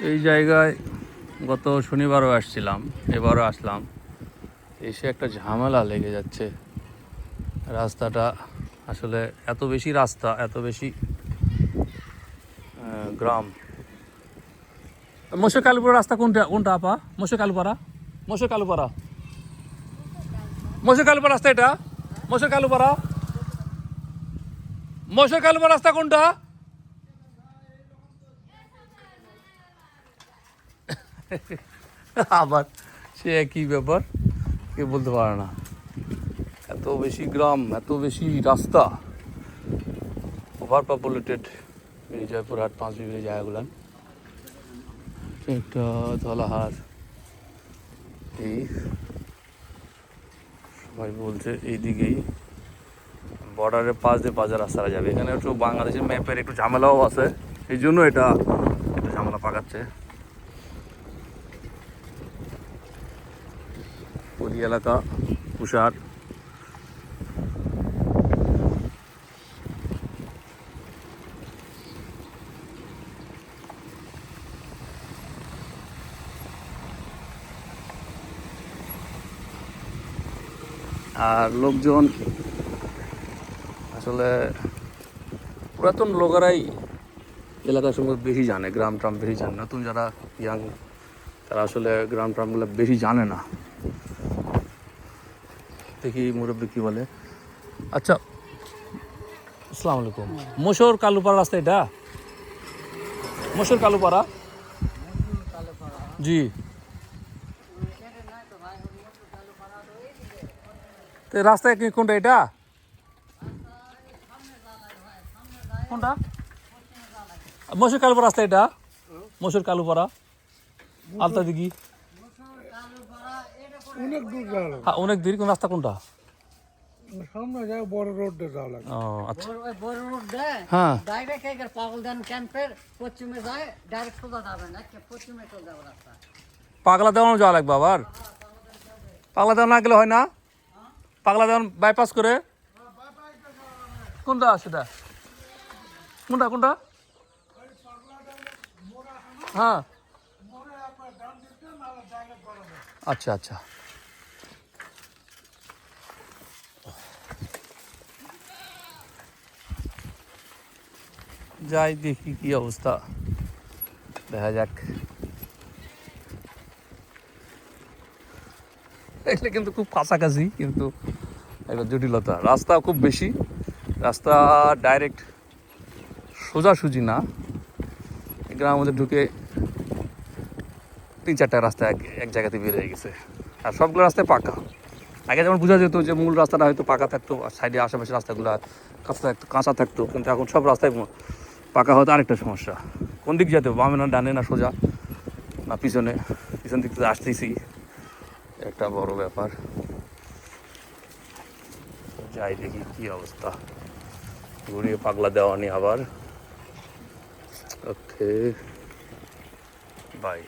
এই জায়গায় গত শনিবারও আসছিলাম, এবারও আসলাম। এসে একটা ঝামেলা লেগে যাচ্ছে। রাস্তাটা আসলে এত বেশি রাস্তা, এত বেশি গ্রাম। মশে কালুপাড়া রাস্তা কোনটা কোনটা আপা? মশে কালুপাড়া? মশে কালুপাড়া। মশে কালুপাড়া রাস্তা এটা? মশে কালুপাড়া? মশে কালুপাড়া রাস্তা কোনটা? আবার সে একই ব্যাপার কে বলতে পারে না। এত বেশি গ্রাম, এত বেশি রাস্তা ওভার পপুলেটেড জয়পুরহাট পাঁচ বিবির জায়গাগুলান। একটা ধলাহার, এই সবাই বলছে এইদিকেই বর্ডারের পাশ দিয়ে বাজার রাস্তাটা যাবে। এখানে একটু বাংলাদেশের ম্যাপের একটু ঝামেলাও আছে, এই জন্য এটা, একটু ঝামেলা পাকাচ্ছে। পলি এলাকা কুষার আর লোকজন, আসলে পুরাতন লোকেরাই এলাকা সম্পর্কে বেশি জানে গ্রাম ট্রাম বেশি জানে। নতুন যারা ইয়াং তারা আসলে গ্রাম ট্রামগুলো বেশি জানে না। দেখি মুরব্বী কী বলে। আচ্ছা আসসালামু আলাইকুম মশোর কালুপাড়া রাস্তা এটা? মশোর কালুপাড়া? জি। তো রাস্তায় কি কোনটা এটা? কোনটা? মসুর কালুপাড়া রাস্তা এটা? মসুর কালুপাড়া? আলতা দিঘি। অনেক দূর যাওয়া লাগে। হ্যাঁ অনেক দূর কোন রাস্তা কোনটা? সামনে যায় বড় রোডে যাওয়া লাগে। ও আচ্ছা। বড় রোড দেয় হ্যাঁ ডাইরেক্ট এগের পাগলদান ক্যাম্পের পশ্চিমে যায় ডাইরেক্ট সোজা যাবে না কে পশ্চিমে চলে যাবে রাস্তা। পাগলা দেওয়ানো যাওয়া লাগবে আবার? পাগলা দেওয়া না গেলে হয় না? পাগলা দেওয়ান বাইপাস করে? কোনটা সেটা কোনটা কোনটা? হ্যাঁ। আচ্ছা আচ্ছা। যাই দেখি কি অবস্থা। দেখা যাক। এগুলো কিন্তু খুব কাছাকাছি, কিন্তু একটা জটিলতা। রাস্তা খুব বেশি। রাস্তা ডাইরেক্ট সোজাসুজি না। গ্রামের মধ্যে ঢুকে তিন চারটা রাস্তা এক এক জায়গাতে বের হয়ে গেছে। আর সবগুলো রাস্তায় পাকা। আগে যেমন বোঝা যেত যে মূল রাস্তাটা হয়তো পাকা থাকতো, আর সাইডে আশেপাশে রাস্তাগুলো কাঁচা থাকতো কাঁচা থাকতো, কিন্তু এখন সব রাস্তায় পাকা হতো আরেকটা সমস্যা। কোন দিক যেতে? বামে না ডানে না সোজা? না পিছনে? পিছন দিক থেকে আসতেছি একটা বড় ব্যাপার। যাই দেখি কি অবস্থা। ঘুরিয়ে পাগলা দেওয়া নি আবার। Okay bye